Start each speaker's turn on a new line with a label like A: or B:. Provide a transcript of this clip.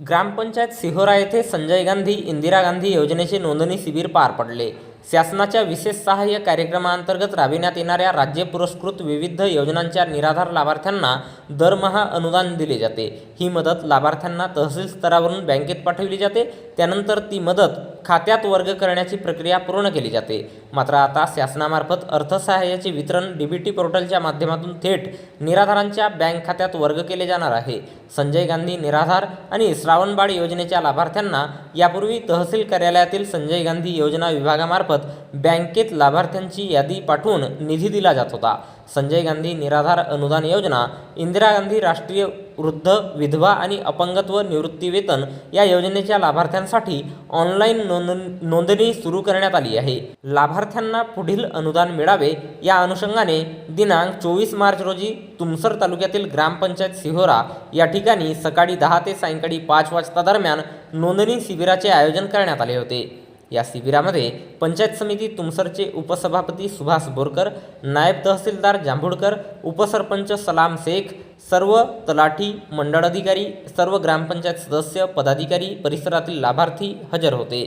A: ग्रामपंचायत सिहोरा येथे संजय गांधी इंदिरा गांधी योजनेचे नोंदणी शिबिर पार पडले. शासनाच्या विशेष सहाय्य कार्यक्रमाअंतर्गत राबविण्यात येणाऱ्या राज्य पुरस्कृत विविध योजनांच्या निराधार लाभार्थ्यांना दरमहा अनुदान दिले जाते. ही मदत लाभार्थ्यांना तहसील स्तरावरून बँकेत पाठविली जाते. त्यानंतर ती मदत खात्यात वर्ग करण्याची प्रक्रिया पूर्ण केली जाते. मात्र आता शासनामार्फत अर्थसहाय्याचे वितरण डीबीटी पोर्टलच्या माध्यमातून थेट निराधारांच्या बँक खात्यात वर्ग केले जाणार आहे. संजय गांधी निराधार आणि श्रावणबाळ योजनेच्या लाभार्थ्यांना यापूर्वी तहसील कार्यालयातील संजय गांधी योजना विभागामार्फत बँकेत लाभार्थ्यांची यादी पाठवून निधी दिला जात होता. संजय गांधी निराधार अनुदान योजना इंदिरा गांधी राष्ट्रीय वृद्ध विधवा आणि अपंगत्व निवृत्तीवेतन या योजनेच्या लाभार्थ्यांसाठी ऑनलाईन नोंद नोंदणी सुरू करण्यात आली आहे. लाभार्थ्यांना पुढील अनुदान मिळावे या अनुषंगाने दिनांक चोवीस मार्च रोजी तुमसर तालुक्यातील ग्रामपंचायत सिहोरा या ठिकाणी सकाळी दहा ते सायंकाळी पाच वाजता दरम्यान नोंदणी शिबिराचे आयोजन करण्यात आले होते. या शिबिरामध्ये पंचायत समिती तुमसरचे उपसभापती सुभाष बोरकर नायब तहसीलदार जांभूळकर उपसरपंच सलाम शेख सर्व तलाठी मंडळ अधिकारी सर्व ग्रामपंचायत सदस्य पदाधिकारी परिसरातील लाभार्थी हजर होते.